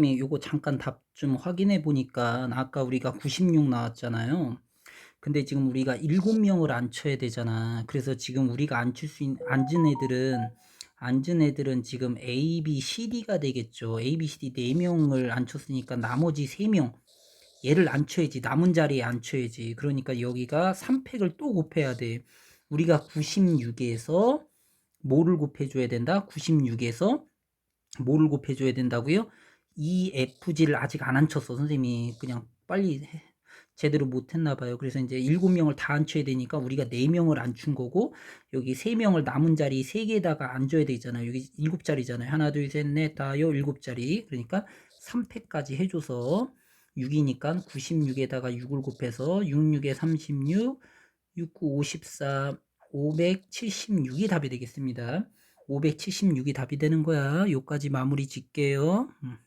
선생님이 요거 잠깐 답 좀 확인해 보니까 아까 우리가 96 나왔잖아요. 근데 지금 우리가 7명을 앉혀야 되잖아. 그래서 지금 우리가 앉힐 수 있는 앉은 애들은 앉은 애들은 지금 A, B, C, D가 되겠죠. A, B, C, D 4명을 앉혔으니까 나머지 3명 얘를 앉혀야지. 남은 자리에 앉혀야지. 그러니까 여기가 3팩을 또 곱해야 돼. 우리가 96에서 뭐를 곱해줘야 된다? 96에서 뭐를 곱해줘야 된다고요? 이 FG를 아직 안 앉혔어. 선생님이 그냥 빨리 해- 제대로 못했나 봐요. 그래서 이제 7명을 다 앉혀야 되니까 우리가 4명을 앉춘 거고 여기 3명을 남은 자리 3개에다가 앉아야 되잖아요. 여기 7자리잖아요. 하나 둘 셋 넷 다여 7자리. 그러니까 3패까지 해줘서 6이니까 96에다가 6을 곱해서 66에 36 69 54 576이 답이 되겠습니다. 576이 답이 되는 거야. 요까지 마무리 짓게요. 음.